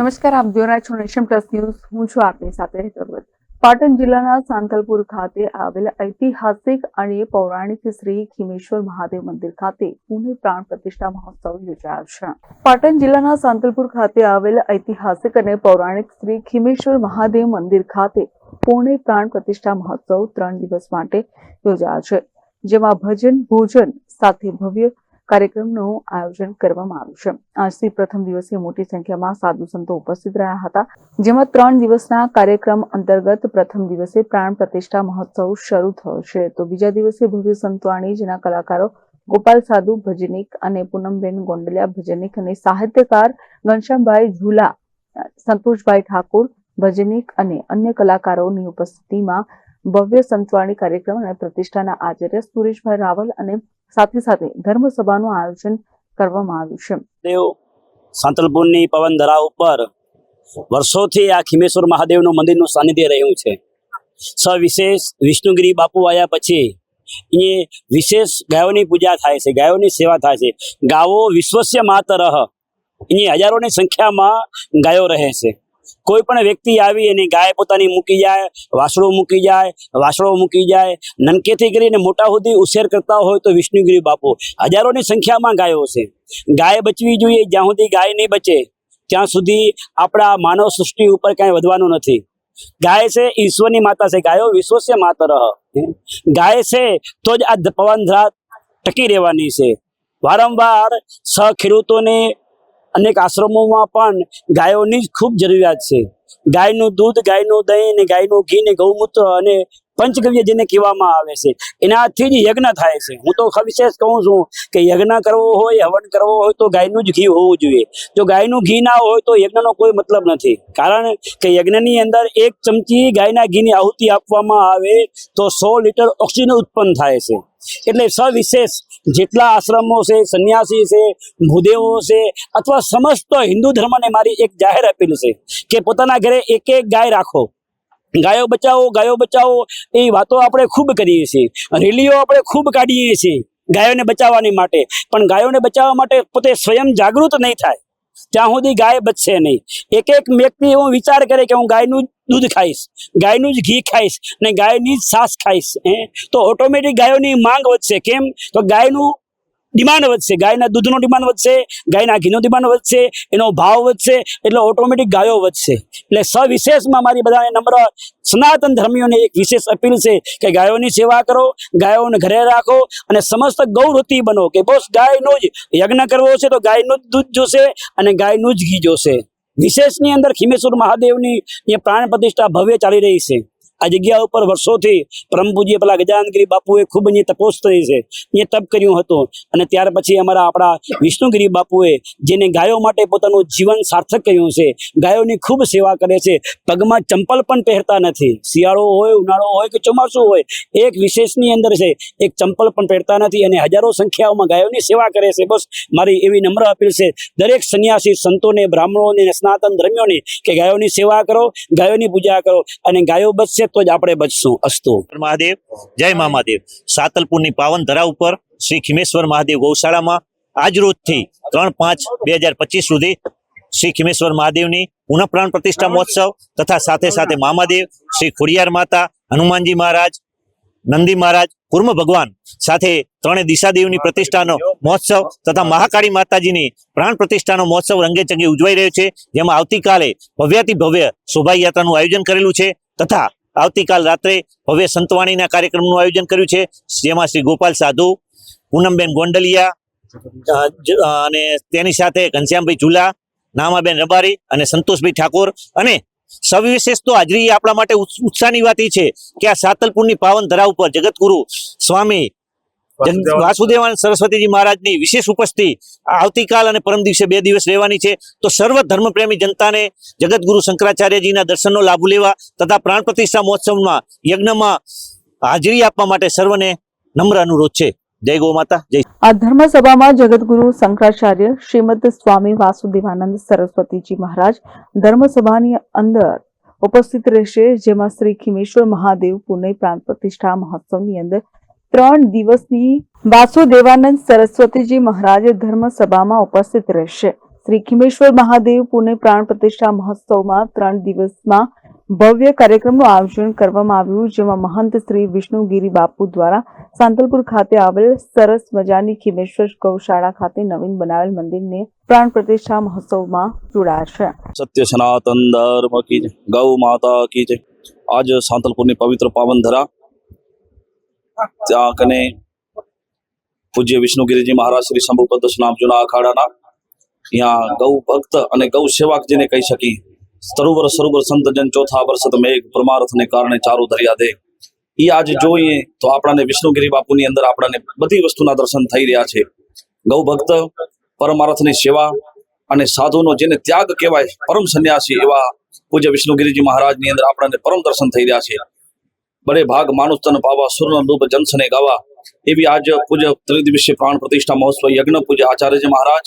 નમસ્કાર, આપ જોઈ રહ્યા છો નેશન પ્લસ ન્યૂઝ. હું છું આપની સાથે હેતરવત પાટણ જિલ્લાના સાંતલપુર ખાતે આવેલા ઐતિહાસિક અને પૌરાણિક શ્રી ખીમેશ્વર મહાદેવ મંદિર ખાતે પુણે પ્રાણ પ્રતિષ્ઠા મહોત્સવ યોજાયો છે. પાટણ જિલ્લાના સાંતલપુર ખાતે આવેલા ઐતિહાસિક અને પૌરાણિક શ્રી ખીમેશ્વર મહાદેવ મંદિર ખાતે પુણે પ્રાણ પ્રતિષ્ઠા મહોત્સવ ત્રણ દિવસ માટે યોજાયો છે, જેમાં ભજન ભોજન સાથે ભવ્ય કાર્યક્રમનું આયોજન કરવામાં આવ્યું છે. આજથી પ્રથમ દિવસે મોટી સંખ્યામાં સાધુ સંતો ઉપસ્થિત રહ્યા હતા, જેમાં ત્રણ દિવસના કાર્યક્રમ અંતર્ગત પ્રથમ દિવસે પ્રાણ પ્રતિષ્ઠા મહોત્સવ શરૂ થયો છે. તો બીજા દિવસે ભવ્ય સંતવાણી, જેના કલાકારો ગોપાલ સાધુ, ભજનિક અને પૂનમબેન ગોંડલિયા, ભજનિક અને સાહિત્યકાર ઘનશ્યામભાઈ ઝુલા, સંતોષભાઈ ઠાકોર, ભજનિક અને અન્ય કલાકારોની ઉપસ્થિતિમાં ભવ્ય સંતવાણી કાર્યક્રમ અને પ્રતિષ્ઠાના આચાર્ય સુરેશભાઈ રાવલ અને સાથે સાથે ધર્મસભાનું આયોજન કરવામાં આવ્યું છે. દેવ સાંતલપુરની પવન ધરા ઉપર વર્ષોથી આ ખીમેશ્વર મહાદેવનું મંદિરનું સાનિધ્ય રહ્યું છે. સવિશેષ વિષ્ણુગીરી બાપુ આવ્યા પછી એ વિશેષ ગાયોની પૂજા થાય છે, ગાયોની સેવા થાય છે. ગાવો વિશ્વસ્ય માતરહ એની હજારોની સંખ્યામાં ગાયો રહે છે. કોઈ પણ વ્યક્તિ આવી અને ગાય પોતાની મૂકી જાય વાસળો મૂકી જાય વાસળો મૂકી જાય નનકેથી કરીને મોટા સુધી ઉછેર કરતા હોય તો વિષ્ણુગીરી બાપુ હજારોની સંખ્યામાં ગાયો છે ગાય બચવી જોઈએ, જ્યાં સુધી ગાય નહીં બચે, ત્યાં સુધી આપણા માનવ સૃષ્ટિ ઉપર કાંઈ વધવાનું નથી. ગાય છે, ઈશ્વરની માતા છે, ગાયો વિશ્વસ્ય માતર. ગાય છે, તો જ આ પવનધરા ટકી રહેવાની છે. વારંવાર સહ ખેડૂતોને અનેક આશ્રમોમાં પણ ગાયોની ખૂબ જરૂરિયાત છે. ગાયનું દૂધ, ગાયનું દહીં ને ગાયનું ઘી ને ગૌમૂત્ર અને પંચગવ્ય જેને કહેવામાં આવે છે, એનાથી જ યજ્ઞ થાય છે. હું તો વિશેષ કહું છું કે યજ્ઞ કરવો હોય, હવન કરવો હોય તો ગાયનું જ ઘી હોવું જોઈએ. જો ગાયનું ઘી ના હોય તો યજ્ઞનો કોઈ મતલબ નથી. કારણ કે યજ્ઞની અંદર એક ચમચી ગાયના ઘીની આહુતિ આપવામાં આવે તો સો લીટર ઓક્સિજન ઉત્પન્ન થાય છે. એટલે સવિશેષ જેટલા આશ્રમો છે, સંન્યાસી છે, ભૂદેવો છે, અથવા સમસ્ત હિન્દુ ધર્મને મારી એક જાહેર અપીલ છે કે પોતાના ઘરે એક એક ગાય રાખો. ગાયો બચાવો ગાયો બચાવો, એ વાતો આપણે ખૂબ કરીએ છીએ. રેલીઓ આપણે ખૂબ કાઢીએ છીએ ગાયોને બચાવવાની માટે. પણ ગાયોને બચાવવા માટે પોતે સ્વયં જાગૃત નહીં થાય. ત્યાં સુધી ગાય બચશે નહીં. એક એક વ્યક્તિ એવો વિચાર કરે કે હું ગાયનું દૂધ ખાઈશ, ગાયનું જ ઘી ખાઈશ ને ગાયની જ છાશ ખાઈશ તો ઓટોમેટિક ગાયોની માંગ વધશે. કેમ? તો ગાયનું ડિમાન્ડ વધશે, ગાયના દૂધનો ડિમાન્ડ વધશે, ગાયના ઘીનો ડિમાન્ડ વધશે, એનો ભાવ વધશે, એટલે ઓટોમેટિક ગાયો વધશે. એટલે સવિશેષમાં મારી બધાને નમ્ર સનાતન ધર્મીઓને એક વિશેષ અપીલ છે કે ગાયોની સેવા કરો, ગાયોને ઘરે રાખો અને સમસ્ત ગૌરવતી બનો કે બસ ગાયનો જ યજ્ઞ કરવો છે તો ગાયનું જ દૂધ જોશે અને ગાયનું જ ઘી જોશે. વિશેષની અંદર ખીમેશ્વર મહાદેવની એ પ્રાણ પ્રતિષ્ઠા ભવ્ય ચાલી રહી છે. આ જગ્યા ઉપર વર્ષોથી પરમ પૂજ્ય પેલા ગજાનગીરી બાપુએ ખૂબ અહીંયા તપોસ થઈ છે. એ તપ કર્યું હતું અને ત્યાર પછી અમારા આપણા વિષ્ણુગીરી બાપુએ જેને ગાયો માટે પોતાનું જીવન સાર્થક કર્યું છે, ગાયોની ખૂબ સેવા કરે છે, પગમાં ચંપલ પણ પહેરતા નથી. શિયાળો હોય, ઉનાળો હોય કે ચોમાસું હોય, એક વિશેષની અંદર છે, એક ચંપલ પણ પહેરતા નથી અને હજારો સંખ્યાઓમાં ગાયોની સેવા કરે છે. બસ મારી એવી નમ્ર અપીલ છે, દરેક સંન્યાસી સંતોને, બ્રાહ્મણોને, સ્નાતન ધર્મીઓને કે ગાયોની સેવા કરો, ગાયોની પૂજા કરો અને ગાયો બચશે તો જ આપણે બચશું, અસ્તુ. મહાદેવ, જય મા મહાદેવ. સાતલપુરની પાવન ધરા ઉપર શ્રી ખીમેશ્વર મહાદેવ ગૌશાળામાં આજ રોજથી ત્રણ પાંચ બે હજાર પચીસ સુધી શ્રી ખીમેશ્વર મહાદેવની પુનઃપ્રાણ પ્રતિષ્ઠા મહોત્સવ તથા સાથે સાથે મામાદેવ શ્રી ખોડિયાર માતા, હનુમાનજી મહારાજ, નંદી મહારાજ, કુર્મ ભગવાન સાથે ત્રણે દિશાદેવની પ્રતિષ્ઠાનો મહોત્સવ તથા મહાકાળી માતાજીની પ્રાણ પ્રતિષ્ઠાનો મહોત્સવ રંગે ચંગે ઉજવાઈ રહ્યો છે. જેમાં આવતીકાલે ભવ્યાતિ ભવ્ય શોભાયાત્રાનું આયોજન કરેલું છે તથા આવતીકાલ રાત્રે ભવ્ય સંતવાણીના કાર્યક્રમનું આયોજન કર્યું છે. જેમાં શ્રી ગોપાલ સાધુ, પૂનમબેન ગોંડલિયા અને તેની સાથે ઘનશ્યામભાઈ ઝુલા, નામાબેન રબારી અને સંતોષભાઈ ઠાકોર અને સવિશેષ તો હાજરી આપણા માટે ઉત્સાહની વાત એ છે કે આ સાતલપુરની પાવન ધરા ઉપર જગતગુરુ સ્વામી વાસુદેવાનંદ સરસ્વતીજી મહારાજની વિશેષ ઉપસ્થિતિ આવતીકાલ અને પરમ દિવસે બે દિવસ રહેવાની છે. તો સર્વ ધર્મપ્રેમી જનતાને જગતગુરુ શંકરાચાર્યજીના દર્શનનો લાભ લેવા તથા પ્રાણ પ્રતિષ્ઠા મહોત્સવમાં યજ્ઞમાં હાજરી આપવા માટે સર્વને નમ્ર અનુરોધ છે. જય ગૌ માતા જય આ ધર્મસભામાં જગતગુરુ શંકરાચાર્ય શ્રીમદ સ્વામી વાસુદેવાનંદ સરસ્વતીજી મહારાજ ધર્મસભાની અંદર ઉપસ્થિત રહેશે જેમાં શ્રી ખીમેશ્વર મહાદેવ પુણે પ્રાંત પ્રતિષ્ઠા મહોત્સવની અંદર ત્રણ દિવસની વાસુદેવાનંદ સરસ્વતીજી મહારાજ ધર્મસભામાં ઉપસ્થિત રહેશે. શ્રી ખીમેશ્વર મહાદેવ પુણે પ્રાણ પ્રતિષ્ઠા મહોત્સવમાં ત્રણ દિવસમાં ભવ્ય કાર્યક્રમનું આયોજન કરવામાં આવ્યું, જેમાં મહંત શ્રી વિષ્ણુગીરી બાપુ દ્વારા સાંતલપુર ખાતે આવેલ સરસ મજાની ખીમેશ્વર ગૌશાળા ખાતે નવીન બનાવેલ મંદિરને પ્રાણ પ્રતિષ્ઠા મહોત્સવમાં જોડાયા છે. સત્ય સનાતન ધર્મ કી ગૌ માતા કી આજ સાંતલપુરની પવિત્ર પાવન ધરા ત્યાં કને પૂજ્ય વિષ્ણુગીરીજી મહારાજ શ્રી શંભુપદ નામ જૂના અખાડાના અહીંયા ગૌ ભક્ત અને ગૌ સેવક જેને કહી શકી, સરોવર સરોવર સંત જન ચોથા વર્ષત મેઘ પરમાર્થને કારણે ચારુ દરિયા દે. એ આજે જોઈએ તો આપણાને વિષ્ણુગીરી બાપુની અંદર આપણાને બધી વસ્તુના દર્શન થઈ રહ્યા છે. ગૌ ભક્ત, પરમાર્થની સેવા અને સાધુનો જેને ત્યાગ કહેવાય પરમ સંન્યાસી એવા પૂજ્ય વિષ્ણુગીરીજી મહારાજની અંદર આપણને પરમ દર્શન થઈ રહ્યા છે. બડે ભાગ માનુષ તન પાવા સુરન રૂપ જનસને ગાવા. એવી આજ પૂજ્ય ત્રિદિવસીય પ્રાણ પ્રતિષ્ઠા મહોત્સવ, યજ્ઞ પૂજ્ય આચાર્યજી મહારાજ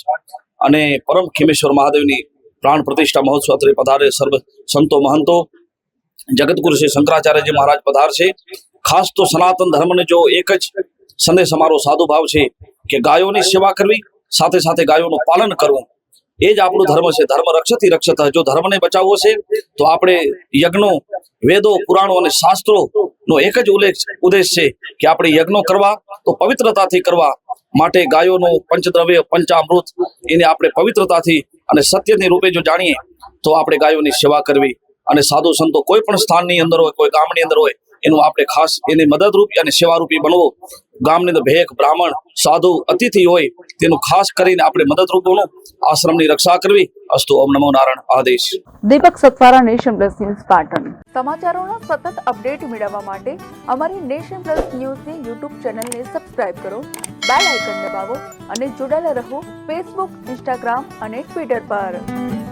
અને પરમ ખીમેશ્વર મહાદેવની પ્રાણ પ્રતિષ્ઠા મહોત્સવ અત્રે પધારે સર્વ સંતો મહંતો. જગતગુરુ શ્રી શંકરાચાર્યજી મહારાજ પધારશે. ખાસ તો સનાતન ધર્મને જો એક જ સંદેશ અમારો સાધુ ભાવ છે કે ગાયોની સેવા કરવી, સાથે સાથે ગાયોનું પાલન કરવું. એ જ આપણો ધર્મ છે. ધર્મ રક્ષતી રક્ષત જો ધર્મને બચાવવો છે, તો આપણે યજ્ઞો, વેદો, પુરાણો અને શાસ્ત્રો નો એક જ ઉલ્લેખ ઉદ્દેશ છે કે આપણે યજ્ઞો કરવા, તો પવિત્રતાથી કરવા માટે ગાયોનું પંચદ્રવ્ય, પંચામૃત, એને આપણે પવિત્રતાથી અને સત્યની રૂપે જો જાણીએ, તો આપણે ગાયોની સેવા કરવી. અને સાધુ સંતો કોઈ પણ સ્થાનની અંદર હોય, કોઈ ગામની અંદર હોય, એનું આપણે ખાસ એની મદદરૂપી અને સેવારૂપી બનવો. ગામની અંદર ભેખ બ્રાહ્મણ સાધુ અતિથિ હોય તેનું ખાસ કરીને આપણે મદદરૂપ આશ્રમની રક્ષા કરવી. અસ્તુ ઓમ નમો નારાયણ આદેશ. Deepak Satwara Nation Plus News Patan. સમાચારોના સતત અપડેટ મેળવવા માટે અમારી નેશન પ્લસ ન્યૂઝની યુટ્યુબ ચેનલને સબસ્ક્રાઇબ કરો બેલ આઇકન દબાવો અને જોડાયેલા રહો ફેસબુક ઇન્સ્ટાગ્રામ અને ટ્વિટર પર.